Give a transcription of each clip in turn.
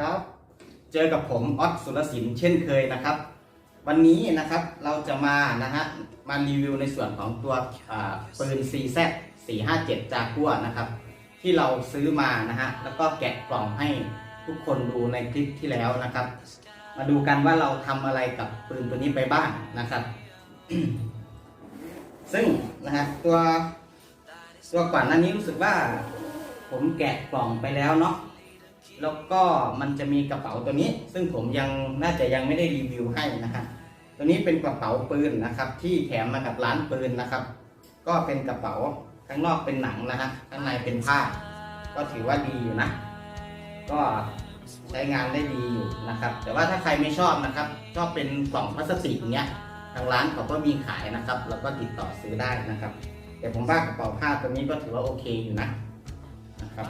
ครับเจอกับผมออสสุรศิลป์เช่นเคยนะครับ วันนี้นะครับเราจะมานะฮะมารีวิวในส่วนของตัวปืน CZ 457จากัวนะครับ ที่เราซื้อมานะฮะแล้วก็แกะกล่องให้ทุกคนดูในคลิปที่แล้วนะครับ มาดูกันว่าเราทำอะไรกับปืนตัวนี้ไปบ้างนะครับ ซึ่งนะฮะตัวตัวก่อนหน้านี้รู้สึกว่า ผมแกะกล่องไปแล้วเนาะ แล้วก็มันจะมีกระเป๋าตัวนี้ ซึ่งผมยังน่าจะยังไม่ได้รีวิวให้นะฮะตัวนี้เป็นกระเป๋าปืนนะครับ ที่แถมมากับร้านปืนนะครับ ก็เป็นกระเป๋าข้างนอกเป็นหนังนะฮะข้างในเป็นผ้า ก็ถือว่าดีอยู่นะ ก็ใช้งานได้ดีอยู่นะครับ แต่ว่าถ้าใครไม่ชอบนะครับชอบเป็นกล่องพลาสติกอย่างเงี้ยทางร้านเขาก็มีขายนะครับแล้วก็ติดต่อซื้อได้นะครับแต่ผมว่ากระเป๋าผ้าตัวนี้ก็ถือว่าโอเคอยู่นะนะครับ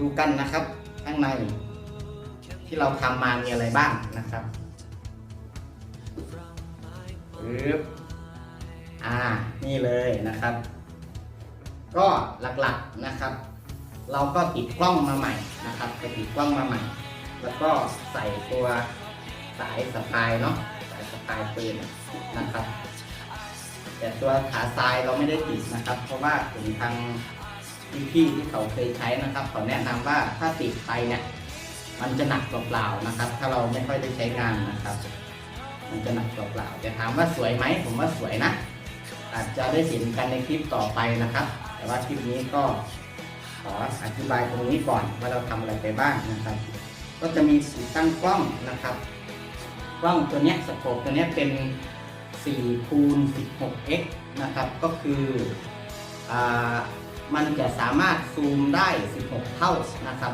ดูกันนะครับ ข้างในที่เราทำมามีอะไรบ้างนะครับปึ๊บอ่า นี่เลยนะครับ ก็หลักๆนะครับ เราก็ติดกล้องมาใหม่นะครับไปติดกล้องมาใหม่ แล้วก็ใส่ตัวสายสะพายเนาะสายสะพายปืนนะครับ แต่ตัวขาทรายเราไม่ได้ติดนะครับ เพราะว่าถึงทาง พี่ๆที่เขาเคยใช้นะครับเขาแนะนำว่าถ้าติดไปเนี่ยมันจะหนักเปล่าๆนะครับ ถ้าเราไม่ค่อยได้ใช้งานนะครับ มันจะหนักเปล่าๆแต่ถามว่าสวยไหมผมว่าสวยนะ อาจจะได้เห็นกันในคลิปต่อไปนะครับ แต่ว่าคลิปนี้ก็ขออธิบายตรงนี้ก่อนว่าเราทำอะไรไปบ้างนะครับ ก็จะมีติดตั้งกล้องนะครับ กล้องตัวนี้สโคปตัวนี้เป็น4คูณ 16x นะครับ ก็คืออ่า มันจะสามารถซูมได้ 16 เท่านะครับ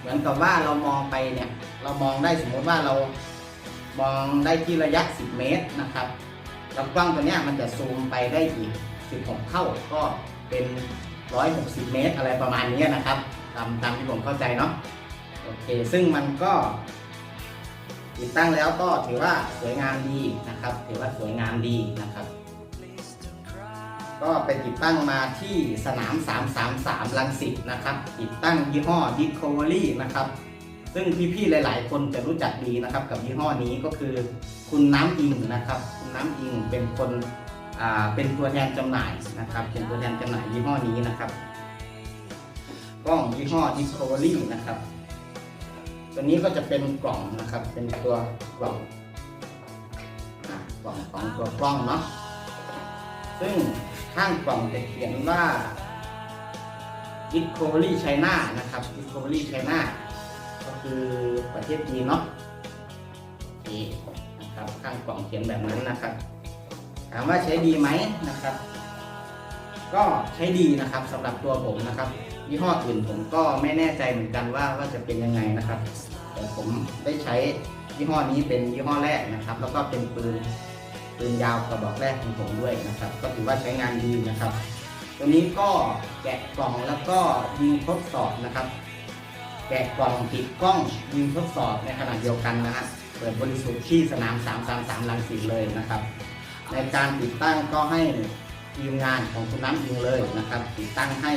เหมือนกับว่าเรามองไปเนี่ย เรามองได้สมมติว่าเรามองได้ที่ระยะ 10 เมตรนะครับแล้วกล้องตัวเนี้ยมันจะซูมไปได้อีก 16 เท่าก็เป็น 160 เมตร อะไรประมาณนี้นะครับ ตามตามที่ผมเข้าใจเนาะโอเค ซึ่งมันก็ ติดตั้งแล้วก็ถือว่าสวยงามดีนะครับ ถือว่าสวยงามดีนะครับ ก็ไปติดตั้งมาที่สนาม 333ลังสิตนะครับ ติดตั้งยี่ห้อ Discovery นะครับ ซึ่งพี่ๆหลาย ๆ คนจะรู้จักดีนะครับ กับยี่ห้อนี้ก็คือคุณน้ำอิงนะครับ คุณน้ำอิงเป็นคนเป็นตัวแทนจำหน่ายนะครับ เป็นตัวแทนจำหน่ายยี่ห้อนี้นะครับกล้องยี่ห้อ Discovery นะครับ ตัวนี้ก็จะเป็นกล่องนะครับ เป็นตัวกล่องกล่องของตัวกล้องเนาะซึ่ง ข้างกล่องจะเขียนว่า Discovery China นะครับ Discovery China ก็คือประเทศจีนเนาะอเคนะครับข้างกล่องเขียนแบบนั้นนะครับ ถามว่าใช้ดีไหมนะครับ ก็ใช้ดีนะครับสำหรับตัวผมนะครับยี่ห้ออื่นผมก็ไม่แน่ใจเหมือนกันว่าว่าจะเป็นยังไงนะครับ แต่ผมได้ใช้ยี่ห้อนี้เป็นยี่ห้อแรกนะครับ แล้วก็เป็นปืน ปืนยาวกระบอกแรกของผมด้วยนะครับ ก็ถือว่าใช้งานดีนะครับ ตัวนี้ก็แกะกล่องแล้วก็ยิงทดสอบนะครับ แกะกล่องติดกล้องยิงทดสอบในขณะเดียวกันนะฮะเปิดบริสุทธิ์ที่สนาม 333ลังสิตเลยนะครับ ในการติดตั้งก็ให้ทีมงานของคุณน้ำยิงเลยนะครับ ติดตั้งให้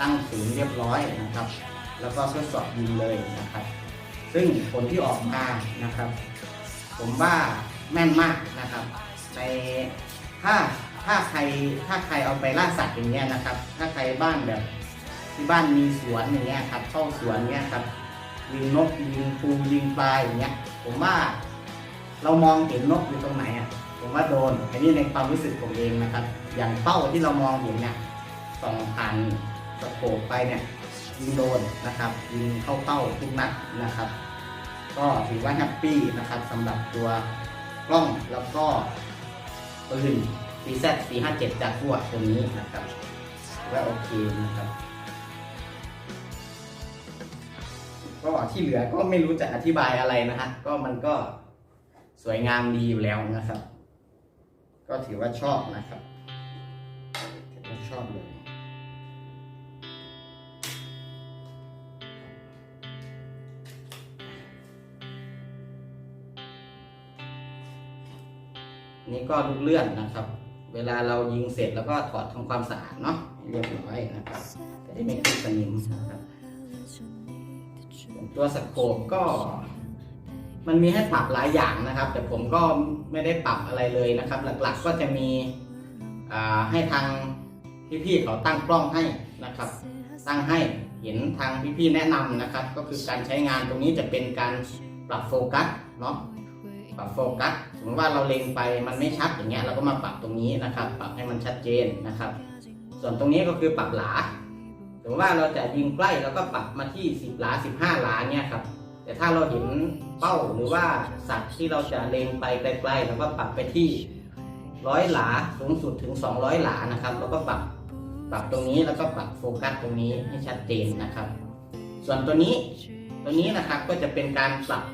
ตั้งศูนย์เรียบร้อยนะครับ แล้วก็ทดสอบยิงเลยนะครับ ซึ่งผลที่ออกมานะครับ ผมว่าแม่นมากนะครับ ในถ้าถ้าใครถ้าใครเอาไปล่าสัตว์อย่างเงี้ยนะครับ ถ้าใครบ้านแบบที่บ้านมีสวนอย่างเงี้ยครับเข้าสวนเงี้ยครับยิงนกยิงปูยิงปลาอย่างเงี้ย ผมว่าเรามองเห็นนกอยู่ตรงไหนอะผมว่าโดนอันนี้ในความรู้สึกผมเองนะครับ อย่างเป้าที่เรามองเห็นเนี่ยสองผ่านสโคปไปเนี่ยยิงโดนนะครับยิงเข้าเป้าทุกนัดนะครับ ก็ถือว่าแฮปปี้นะครับสำหรับตัวกล้องแล้วก็ ปืน VZ 457จากตัวตัวนี้นะครับว่าโอเคนะครับ ก็ที่เหลือก็ไม่รู้จะอธิบายอะไรนะฮะ ก็มันก็สวยงามดีอยู่แล้วนะครับ ก็ถือว่าชอบนะครับถือว่าชอบเลย นี่ก็ลูกเลื่อนนะครับ เวลาเรายิงเสร็จแล้วก็ถอดทำความสะอาดเนาะเรียบร้อยนะครับจะได้ไม่ขึ้นสนิมนะครับตัวตัวสโคปก็ มันมีให้ปรับหลายอย่างนะครับ แต่ผมก็ไม่ได้ปรับอะไรเลยนะครับ หลักๆก็จะมีให้ทางพี่ๆเขาตั้งกล้องให้นะครับ ตั้งให้เห็นทางพี่ๆแนะนำนะครับ ก็คือการใช้งานตรงนี้จะเป็นการปรับโฟกัสเนาะ ปรับโฟกัสสมมติว่าเราเล็งไปมันไม่ชัดอย่างเงี้ยเราก็มาปรับตรงนี้นะครับ ปรับให้มันชัดเจนนะครับ ส่วนตรงนี้ก็คือปรับหลาสมมติว่าเราจะยิงใกล้เราก็ปรับมาที่ 10 หลา 15 หลาเนี่ยครับแต่ถ้าเราเห็นเป้าหรือว่าสัตว์ที่เราจะเล็งไปไกลๆเราก็ปรับไปที่ร้อยหลาสูงสุดถึง 200 หลานะครับเราก็ปรับปรับตรงนี้แล้วก็ปรับโฟกัสตรงนี้ให้ชัดเจนนะครับ ส่วนตัวนี้ตัวนี้นะครับก็จะเป็นการปรับ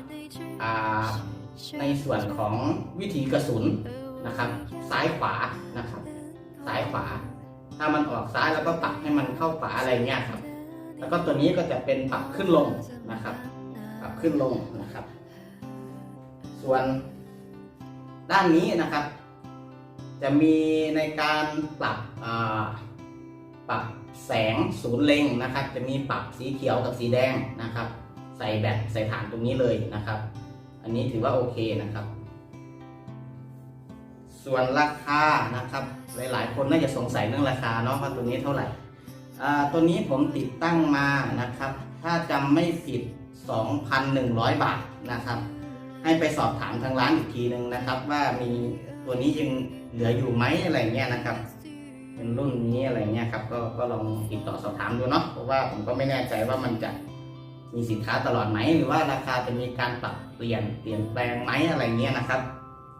ในส่วนของวิถีกระสุนนะครับ ซ้ายขวานะครับ ซ้ายขวา ถ้ามันออกซ้ายแล้วก็ปรับให้มันเข้าขวาอะไรเงี้ยครับ แล้วก็ตัวนี้ก็จะเป็นปรับขึ้นลงนะครับ ปรับขึ้นลงนะครับ ส่วนด้านนี้นะครับ จะมีในการปรับปรับแสงศูนย์เล็งนะครับ จะมีปรับสีเขียวกับสีแดงนะครับ ใส่แบตใส่ฐานตรงนี้เลยนะครับ อันนี้ถือว่าโอเคนะครับ ส่วนราคานะครับ หลายๆ คนน่าจะสงสัยเรื่องราคาเนาะว่าตัวนี้เท่าไหร่ตัวนี้ผมติดตั้งมานะครับ ถ้าจำไม่ผิด 2,100 บาทนะครับ ให้ไปสอบถามทางร้านอีกทีหนึ่งนะครับ ว่ามีตัวนี้ยังเหลืออยู่ไหมอะไรเงี้ยนะครับ เป็นรุ่นนี้อะไรเงี้ยครับก็ก็ลองติดต่อสอบถามดูเนาะเพราะว่าผมก็ไม่แน่ใจว่ามันจะ มีสินค้าตลอดไหม หรือว่าราคาจะมีการปรับเปลี่ยนเปลี่ยนแปลงไหมอะไรเงี้ยนะครับ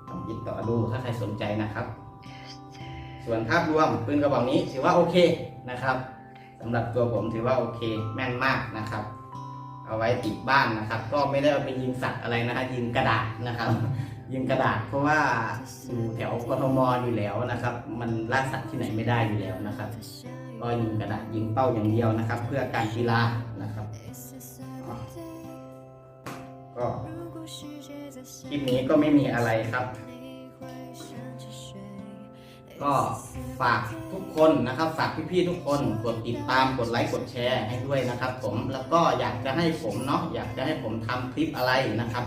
ลองติดต่อดูถ้าใครสนใจนะครับ ส่วนภาพรวมปืนกระบอกนี้ถือว่าโอเคนะครับสำหรับตัวผมถือว่าโอเคแม่นมากนะครับ เอาไว้ติดบ้านนะครับ ก็ไม่ได้เอาไปยิงสัตว์อะไรนะฮะยิงกระดาษนะครับ ยิงกระดาษเพราะว่าอยู่แถวกทมอยู่แล้วนะครับ มันล่าสัตว์ที่ไหนไม่ได้อยู่แล้วนะครับ ก็ยิงกระดาษยิงเป้าอย่างเดียวนะครับ เพื่อการกีฬา ก็คลิปนี้ก็ไม่มีอะไรครับ ก็ฝากทุกคนนะครับ ฝากพี่ๆทุกคนกดติดตามกดไลค์กดแชร์ให้ด้วยนะครับ ผมแล้วก็อยากจะให้ผมเนาะอยากจะให้ผมทำคลิปอะไรนะครับ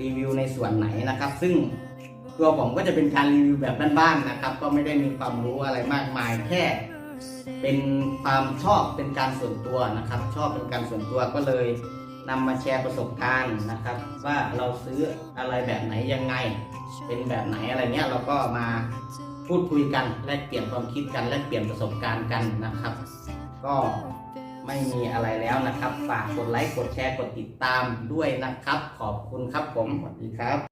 รีวิวในส่วนไหนนะครับ ซึ่งตัวผมก็จะเป็นการรีวิวแบบบ้านๆนะครับ ก็ไม่ได้มีความรู้อะไรมากมายแค่เป็นความชอบเป็นการส่วนตัวนะครับ ชอบเป็นการส่วนตัวก็เลย นำมาแชร์ประสบการณ์นะครับ ว่าเราซื้ออะไรแบบไหนยังไง เป็นแบบไหนอะไรเงี้ยเราก็มาพูดคุยกันแลกเปลี่ยนความคิดกันแลกเปลี่ยนประสบการณ์กันนะครับ ก็ไม่มีอะไรแล้วนะครับ ฝากกดไลค์กดแชร์กดติดตามด้วยนะครับ ขอบคุณครับผมสวัสดีครับ